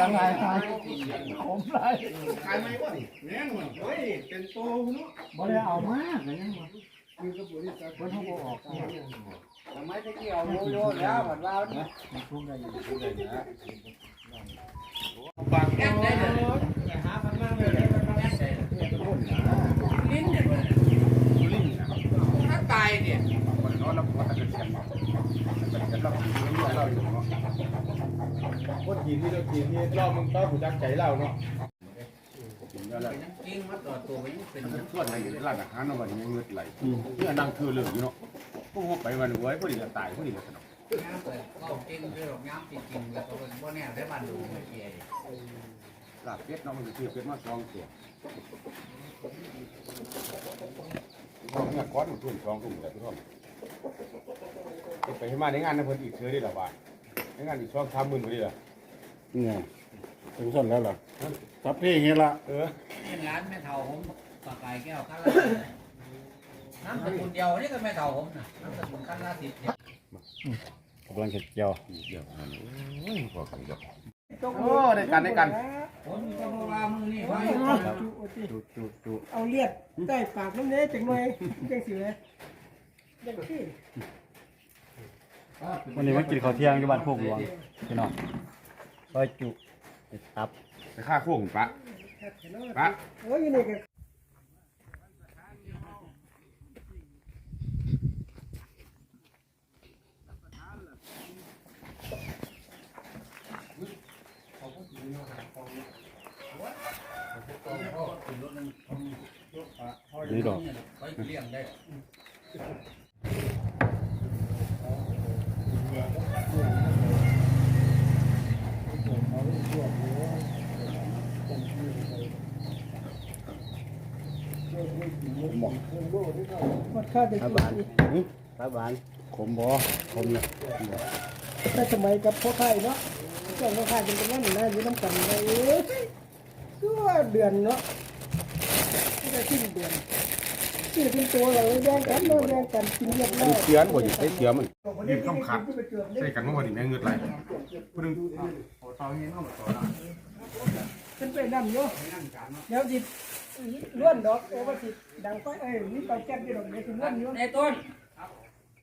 ยังไงไงผมไรขายไหมวะนี่แน่นอนเฮ้ยเป็นโตเนาะบ่ได้เอามากนะยังบ่คือกับบริษัทเพิ่นเขาบ่ออกเนี่ยทำไมตะกี้เอาโยโย่แล้วผัดว่ามันทุ่งได้อยู่ทุ่งได้นะบางแก้ได้เลยหาพันมากเลยลิ้นเนี่ยถ้าตายเนี่ยคนนอนแล้วก็ตะเกียบกันกันเราเราอยู่เนาะ คนกินที่เรากินนี่เรามึงต้องหูจักใจเราเนาะกินแล้วแหละจริงมาต่อตัวยังเป็นส่วนไรอยู่ร้านอาหารนวันนี้เงือดไหลเพื่อนั่งคือเรื่องอยู่เนาะพวกไปวันไว้พอดีจะตายพอดีจะสนุกน้ำเลยก็จริงคือหรอกน้ำจริงๆแล้วก็เนพวกเนี่ยได้บันดูเมื่อกี้ลาบเป็ดเนาะมันคือเป็ดมาสองตัวพอเมื่อก้อนมันทุ่นสองทุ่มแต่ทุกท่านไปให้มาในงานนะเพิ่นอีกเชื่อได้หรอวะ ในงานอีกสองสามหมื่นพอดีเหรอเนี่ยถึงสั่นแล้วล่ะทับพี่เฮียละเออเป็นร้านแม่เฒ่าผมปากไก่แก้วข้างละน้ำตะกุนเดียวนี่ก็แม่เฒ่าผมนะน้ำตะกุนข้างละสิบกำลังเก็บเกี่ยวเดี๋ยวนั่นโอ้ยพอกันเดี๋ยวโอ้ได้กันได้กันผมก็บอกว่ามือนี่ไว้จุจุจุเอาเลียดใต้ปากน้ำเนี้ยจังหน่อยจังสิเลยจังสิ วันนี้มากินข้าวเที่ยงที่บ้านโคกหลวงพี่น้องซอยจุตับไปฆ่าโค้งปะปะโอ้ยอยู่นี่ก็นี่ดอก ไปเลี้ยงได้วัดค่าจะปลากินบานปลาบานขมบ่ขมเนี่ยถ้าสมัยกับพ่อไข่เนาะก่อนพ่อไข่เป็นกันนั่นนะอยู่น้ำกันเลยเอ้ยก็เดือนเนาะก็จะสิ้นเดือนสิ้นเป็นตัวเราแย่งกันเนาะแย่งกันกินเรียบร้อยเสียนบ่อยู่ใส่เสียมันยืนข้ามขาดใส่กันเมื่อวันนี้แม่เงือดไหลผู้นึงเป็นไปนั่นเนาะเดี๋ยวสิ ล้วนดอกโอ้ว่าสิดังไปเอ้ยนี่เตาแก๊สอยู่ดอกเดี๋ยถึงล้วนอยู่ในต้น